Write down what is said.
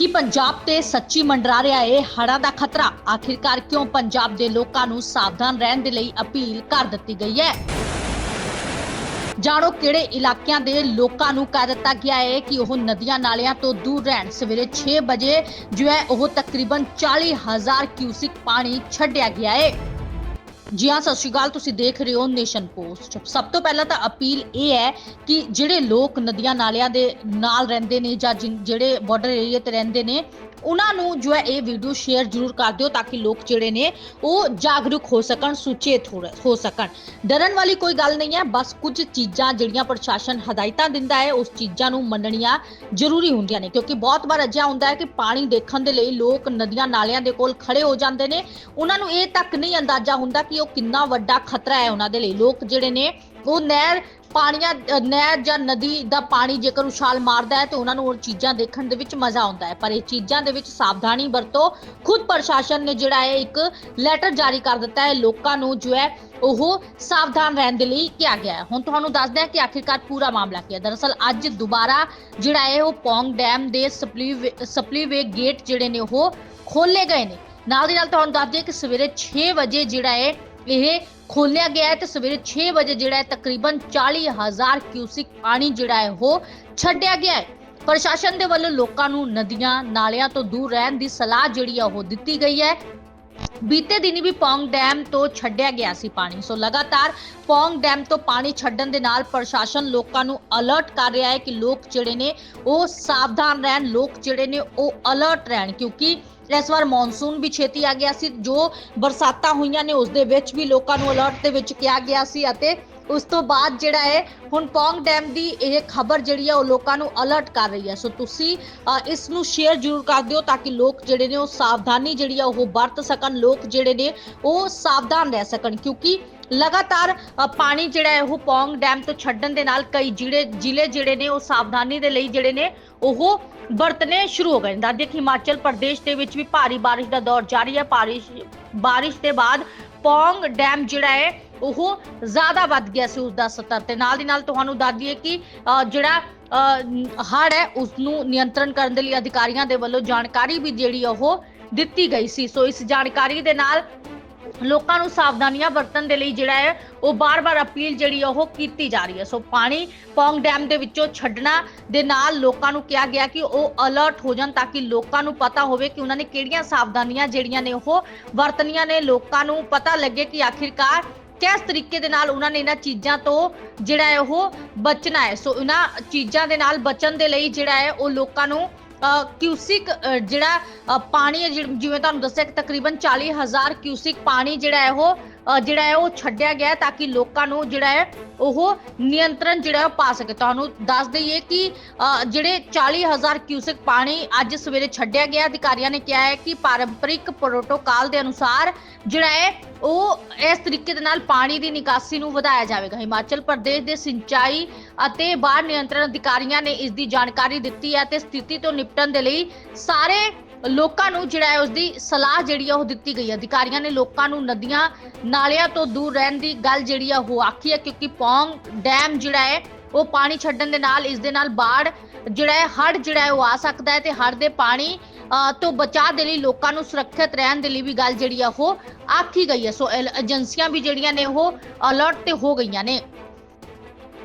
ਕੀ ਪੰਜਾਬ ਤੇ ਸੱਚੀ ਮੰਡਰਾ ਰਿਹਾ ਹੈ ਹੜ੍ਹਾਂ ਦਾ ਖਤਰਾ? ਆਖਿਰਕਾਰ ਕਿਉਂ ਪੰਜਾਬ ਦੇ ਲੋਕਾਂ ਨੂੰ ਸਾਵਧਾਨ ਰਹਿਣ ਦੇ ਲਈ ਅਪੀਲ ਕਰ ਦਿੱਤੀ ਗਈ ਹੈ? ਜਾਣੋ ਕਿਹੜੇ ਇਲਾਕਿਆਂ ਦੇ ਲੋਕਾਂ ਨੂੰ ਕਹਿ ਦਿੱਤਾ ਗਿਆ ਹੈ ਕਿ ਉਹ ਨਦੀਆਂ ਨਾਲਿਆਂ ਤੋਂ ਦੂਰ ਰਹਿਣ। ਸਵੇਰੇ 6 ਵਜੇ ਜੋ ਹੈ ਉਹ ਤਕਰੀਬਨ 40000 ਕਿਊਸਿਕ ਪਾਣੀ ਛੱਡਿਆ ਗਿਆ ਹੈ ਜੀ ਹਾਂ, ਸਤਿ ਸ਼੍ਰੀ ਅਕਾਲ, ਤੁਸੀਂ ਦੇਖ ਰਹੇ ਹੋ ਨੇਸ਼ਨ ਪੋਸਟ। ਸਭ ਤੋਂ ਪਹਿਲਾਂ ਤਾਂ ਅਪੀਲ ਇਹ ਹੈ ਕਿ ਜਿਹੜੇ ਲੋਕ ਨਦੀਆਂ ਨਾਲਿਆਂ ਦੇ ਨਾਲ ਰਹਿੰਦੇ ਨੇ ਜਾਂ ਜਿਨ- ਜਿਹੜੇ ਬਾਰਡਰ ਏਰੀਆ ਤੇ ਰਹਿੰਦੇ ਨੇ ਉਹਨਾਂ ਨੂੰ ਜੋ ਹੈ ਇਹ ਵੀਡੀਓ ਸ਼ੇਅਰ ਜ਼ਰੂਰ ਕਰ ਦਿਓ ਤਾਂ ਕਿ ਲੋਕ ਜਿਹੜੇ ਨੇ ਉਹ ਜਾਗਰੂਕ ਹੋ ਸਕਣ, ਸੁਚੇਤ ਹੋ ਸਕਣ। ਡਰਨ ਵਾਲੀ ਕੋਈ ਗੱਲ ਨਹੀਂ ਹੈ, ਬਸ ਕੁਝ ਚੀਜ਼ਾਂ ਜਿਹੜੀਆਂ ਪ੍ਰਸ਼ਾਸਨ ਹਦਾਇਤਾਂ ਦਿੰਦਾ ਹੈ, ਉਸ ਚੀਜ਼ਾਂ ਨੂੰ ਮੰਨਣੀਆਂ ਜ਼ਰੂਰੀ ਹੁੰਦੀਆਂ ਨੇ। ਕਿਉਂਕਿ ਬਹੁਤ ਵਾਰ ਅਜਿਹਾ ਹੁੰਦਾ ਹੈ ਕਿ ਪਾਣੀ ਦੇਖਣ ਦੇ ਲਈ ਲੋਕ ਨਦੀਆਂ ਨਾਲਿਆਂ ਦੇ ਕੋਲ ਖੜੇ ਹੋ ਜਾਂਦੇ ਨੇ। ਉਹਨਾਂ ਨੂੰ ਇਹ ਤੱਕ ਨਹੀਂ ਅੰਦਾਜ਼ਾ ਹੁੰਦਾ ਕਿ ਉਹ ਕਿੰਨਾ ਵੱਡਾ ਖਤਰਾ ਹੈ ਉਹਨਾਂ ਦੇ ਲਈ। ਲੋਕ ਜਿਹੜੇ ਨੇ ਉਹ ਨਹਿਰ ਪਾਣੀਆਂ ਨਹਿਰ ਜਾਂ ਨਦੀ ਦਾ ਪਾਣੀ ਜੇਕਰ ਉਛਾਲ ਮਾਰਦਾ ਹੈ ਤੇ ਉਹਨਾਂ ਨੂੰ ਉਹ ਚੀਜ਼ਾਂ ਦੇਖਣ ਦੇ ਵਿੱਚ ਮਜ਼ਾ ਆਉਂਦਾ ਹੈ। ਪਰ ਇਹ ਚੀਜ਼ਾਂ ਦੇ ਵਿੱਚ ਸਾਵਧਾਨੀ ਵਰਤੋ ਖੁਦ ਪ੍ਰਸ਼ਾਸਨ ਨੇ ਜਿਹੜਾ ਹੈ ਇੱਕ ਲੈਟਰ ਜਾਰੀ ਕਰ ਦਿੱਤਾ ਹੈ। ਲੋਕਾਂ ਨੂੰ ਜੋ ਹੈ ਉਹ ਸਾਵਧਾਨ ਰਹਿਣ ਦੇ ਲਈ ਕਿਹਾ ਗਿਆ ਹੈ। ਹੁਣ ਤੁਹਾਨੂੰ ਦੱਸਦੇ ਹਾਂ ਕਿ ਆਖਿਰਕਾਰ ਪੂਰਾ ਮਾਮਲਾ ਕੀ ਹੈ। ਦਰਅਸਲ ਅੱਜ ਦੁਬਾਰਾ ਜਿਹੜਾ ਹੈ ਉਹ ਪੌਂਗ ਡੈਮ ਦੇ ਸਪਲੀਵੇ ਸਪਲੀਵੇ ਗੇਟ ਜਿਹੜੇ ਨੇ ਉਹ ਖੋਲੇ ਗਏ ਨੇ। ਨਾਲ ਦੀ ਨਾਲ ਤੁਹਾਨੂੰ ਦੱਸ ਦਈਏ ਕਿ ਸਵੇਰੇ 6 ਵਜੇ ਜਿਹੜਾ ਹੈ ਇਹ ਖੋਲਿਆ ਗਿਆ ਹੈ ਤੇ ਸਵੇਰੇ 6 ਵਜੇ ਜਿਹੜਾ ਹੈ ਤਕਰੀਬਨ 40000 ਕਿਊਸਿਕ ਪਾਣੀ ਜਿਹੜਾ ਹੈ ਉਹ ਛੱਡਿਆ ਗਿਆ ਹੈ। ਪ੍ਰਸ਼ਾਸਨ ਦੇ ਵੱਲੋਂ ਲੋਕਾਂ ਨੂੰ ਨਦੀਆਂ, ਨਾਲਿਆਂ ਤੋਂ ਦੂਰ ਰਹਿਣ ਦੀ ਸਲਾਹ ਜਿਹੜੀ ਆ ਉਹ ਦਿੱਤੀ ਗਈ ਹੈ। ਬੀਤੇ ਦਿਨੀ ਵੀ ਪੌਂਗ ਡੈਮ ਤੋਂ ਛੱਡਿਆ ਗਿਆ ਸੀ ਪਾਣੀ। ਸੋ ਲਗਾਤਾਰ ਪੌਂਗ ਡੈਮ ਤੋਂ ਪਾਣੀ ਛੱਡਣ ਦੇ ਨਾਲ ਪ੍ਰਸ਼ਾਸਨ ਲੋਕਾਂ ਨੂੰ ਅਲਰਟ ਕਰ ਰਿਹਾ ਹੈ ਕਿ ਲੋਕ ਜਿਹੜੇ ਨੇ, ਉਹ ਸਾਵਧਾਨ ਰਹਿਣ, ਲੋਕ ਜਿਹੜੇ ਨੇ, ਉਹ ਅਲਰਟ ਰਹਿਣ। ਕਿਉਂਕਿ ਇਸ ਵਾਰ ਮੌਨਸੂਨ ਵੀ ਛੇਤੀ ਆ ਗਿਆ ਸੀ, ਜੋ ਬਰਸਾਤਾਂ ਹੋਈਆਂ ਨੇ, ਉਸ ਦੇ ਵਿੱਚ ਵੀ ਲੋਕਾਂ ਨੂੰ ਅਲਰਟ ਦੇ ਵਿੱਚ ਕਿਹਾ ਗਿਆ ਸੀ ਅਤੇ ਉਸ ਤੋਂ ਬਾਅਦ ਜਿਹੜਾ ਹੈ, ਹੁਣ ਪੌਂਗ ਡੈਮ ਦੀ ਇਹ ਖਬਰ ਜਿਹੜੀ ਹੈ ਉਹ ਲੋਕਾਂ ਨੂੰ ਅਲਰਟ ਕਰ ਰਹੀ ਹੈ ਸੋ ਤੁਸੀਂ ਇਸ ਨੂੰ ਸ਼ੇਅਰ ਜ਼ਰੂਰ ਕਰ ਦਿਓ ਤਾਂ ਕਿ ਲੋਕ ਜਿਹੜੇ ਨੇ, ਉਹ ਸਾਵਧਾਨੀ ਜਿਹੜੀ ਆ, ਉਹ ਵਰਤ ਸਕਣ। ਲੋਕ ਜਿਹੜੇ ਨੇ, ਉਹ ਸਾਵਧਾਨ ਰਹਿ ਸਕਣ। ਕਿਉਂਕਿ ਲਗਾਤਾਰ ਪਾਣੀ ਜਿਹੜਾ ਹੈ, ਉਹ ਪੌਂਗ ਡੈਮ ਤੋਂ ਛੱਡਣ ਦੇ ਨਾਲ ਕਈ ਜਿਹੜੇ, ਜ਼ਿਲ੍ਹੇ ਜਿਹੜੇ ਨੇ, ਉਹ ਸਾਵਧਾਨੀ ਦੇ ਲਈ ਜਿਹੜੇ ਨੇ, ਉਹ ਵਰਤਨੇ ਸ਼ੁਰੂ ਹੋ ਗਏ ਨੇ। ਦੱਸਦੇ ਕਿ ਹਿਮਾਚਲ ਪ੍ਰਦੇਸ਼ ਦੇ ਵਿੱਚ ਵੀ ਭਾਰੀ ਬਾਰਿਸ਼ ਦਾ ਦੌਰ ਜਾਰੀ ਹੈ। ਬਾਰਿਸ਼ ਬਾਰਿਸ਼ ਦੇ ਬਾਅਦ ਪੌਂਗ ਡੈਮ ਜਿਹੜਾ ਹੈ ਉਹ ਜ਼ਿਆਦਾ ਵੱਧ ਗਿਆ ਸੀ ਉਸ ਦਾ ਸਤਰ। ਤੇ ਨਾਲ ਦੀ ਨਾਲ ਤੁਹਾਨੂੰ ਦੱਸ ਦਈਏ ਕਿ ਜਿਹੜਾ ਹੜ ਹੈ ਉਸ ਨੂੰ ਨਿਯੰਤਰਣ ਕਰਨ ਦੇ ਲਈ ਅਧਿਕਾਰੀਆਂ ਦੇ ਵੱਲੋਂ ਜਾਣਕਾਰੀ ਵੀ ਜਿਹੜੀ ਉਹ ਦਿੱਤੀ ਗਈ ਸੀ। ਸੋ ਇਸ ਜਾਣਕਾਰੀ ਦੇ ਨਾਲ ਲੋਕਾਂ ਨੂੰ ਸਾਵਧਾਨੀਆਂ ਵਰਤਣ ਦੇ ਲਈ ਜਿਹੜਾ ਹੈ, ਉਹ ਬਾਰ-ਬਾਰ ਅਪੀਲ ਜਿਹੜੀ ਉਹ ਕੀਤੀ ਜਾ ਰਹੀ ਹੈ। ਸੋ ਪਾਣੀ ਪੌਂਗ ਡੈਮ ਦੇ ਵਿੱਚੋਂ ਛੱਡਣਾ ਦੇ ਨਾਲ ਲੋਕਾਂ ਨੂੰ ਕਿਹਾ ਗਿਆ ਕਿ ਉਹ ਅਲਰਟ ਹੋ ਜਾਣ ਤਾਂ ਕਿ ਲੋਕਾਂ ਨੂੰ ਪਤਾ ਹੋਵੇ ਕਿ ਉਹਨਾਂ ਨੇ ਕਿਹੜੀਆਂ ਸਾਵਧਾਨੀਆਂ ਜਿਹੜੀਆਂ ਨੇ ਉਹ ਵਰਤਣੀਆਂ ਨੇ। ਲੋਕਾਂ ਨੂੰ ਪਤਾ ਲੱਗੇ ਕਿ ਆਖਿਰਕਾਰ ਕਿਸ ਤਰੀਕੇ ਦੇ ਨਾਲ ਉਹਨਾਂ ਨੇ ਇਹਨਾਂ ਚੀਜ਼ਾਂ ਤੋਂ ਜਿਹੜਾ ਹੈ ਉਹ ਬਚਣਾ ਹੈ? ਸੋ ਇਹਨਾਂ ਚੀਜ਼ਾਂ ਦੇ ਨਾਲ ਬਚਣ ਦੇ ਲਈ ਜਿਹੜਾ ਹੈ ਉਹ ਲੋਕਾਂ ਨੂੰ ਕਿਊਸਿਕ ਅ, ਜਿਹੜਾ ਅ, ਪਾਣੀ ਜਿਵੇਂ ਤੁਹਾਨੂੰ ਦੱਸਿਆ ਕਿ ਤਕਰੀਬਨ 40000 ਕਿਊਸਿਕ ਪਾਣੀ ਜਿਹੜਾ ਹੈ ਉਹ ਜਿਹੜਾ ਹੈ ਉਹ ਛੱਡਿਆ ਗਿਆ ਤਾਂ ਕਿ ਲੋਕਾਂ ਨੂੰ ਜਿਹੜਾ ਹੈ ਉਹ ਨਿਯੰਤਰਣ ਜਿਹੜਾ ਉਹ ਪਾ ਸਕੇ। ਤੁਹਾਨੂੰ ਦੱਸ ਦਈਏ ਕਿ ਜਿਹੜੇ 40000 ਕਿਊਸਿਕ ਪਾਣੀ ਅੱਜ ਸਵੇਰੇ ਛੱਡਿਆ ਗਿਆ ਅਧਿਕਾਰੀਆਂ ਨੇ ਕਿਹਾ ਹੈ ਕਿ ਪਾਰੰਪਰਿਕ ਪ੍ਰੋਟੋਕਾਲ ਦੇ ਅਨੁਸਾਰ ਜਿਹੜਾ ਹੈ ਉਹ ਇਸ ਤਰੀਕੇ ਦੇ ਨਾਲ ਪਾਣੀ ਦੀ ਨਿਕਾਸੀ ਨੂੰ ਵਧਾਇਆ ਜਾਵੇਗਾ। ਹਿਮਾਚਲ ਪ੍ਰਦੇਸ਼ ਦੇ ਸਿੰਚਾਈ ਅਤੇ ਬਾੜ ਨਿਯੰਤਰਣ ਅਧਿਕਾਰੀਆਂ ਨੇ ਇਸ ਦੀ ਜਾਣਕਾਰੀ ਦਿੱਤੀ ਹੈ ਤੇ ਸਥਿਤੀ ਤੋਂ ਨਿਪਟਣ ਦੇ ਲਈ ਸਾਰੇ ਲੋਕਾਂ ਨੂੰ ਜਿਹੜਾ ਹੈ ਉਸ ਦੀ ਸਲਾਹ ਜਿਹੜੀ ਆ ਉਹ ਦਿੱਤੀ ਗਈ ਹੈ। ਅਧਿਕਾਰੀਆਂ ਨੇ ਲੋਕਾਂ ਨੂੰ ਨਦੀਆਂ ਨਾਲਿਆਂ ਤੋਂ ਦੂਰ ਰਹਿਣ ਦੀ ਗੱਲ ਜਿਹੜੀ ਆ ਉਹ ਆਖੀ ਹੈ ਕਿਉਂਕਿ ਪੌਂਗ ਡੈਮ ਜਿਹੜਾ ਹੈ ਉਹ ਪਾਣੀ ਛੱਡਣ ਦੇ ਨਾਲ ਇਸ ਦੇ ਨਾਲ ਬਾੜ ਜਿਹੜਾ ਹੈ ਹੜ ਜਿਹੜਾ ਹੈ ਉਹ ਆ ਸਕਦਾ ਹੈ ਤੇ ਹੜ ਦੇ ਪਾਣੀ ਤੋਂ ਬਚਾਅ ਦੇ ਲਈ ਲੋਕਾਂ ਨੂੰ ਸੁਰੱਖਿਅਤ ਰਹਿਣ ਦੇ ਲਈ ਵੀ ਗੱਲ ਜਿਹੜੀ ਆ ਉਹ ਆਖੀ ਗਈ ਹੈ। ਸੋ ਏਜੰਸੀਆਂ ਵੀ ਜਿਹੜੀਆਂ ਨੇ ਉਹ ਅਲਰਟ ਤੇ ਹੋ ਗਈਆਂ ਨੇ।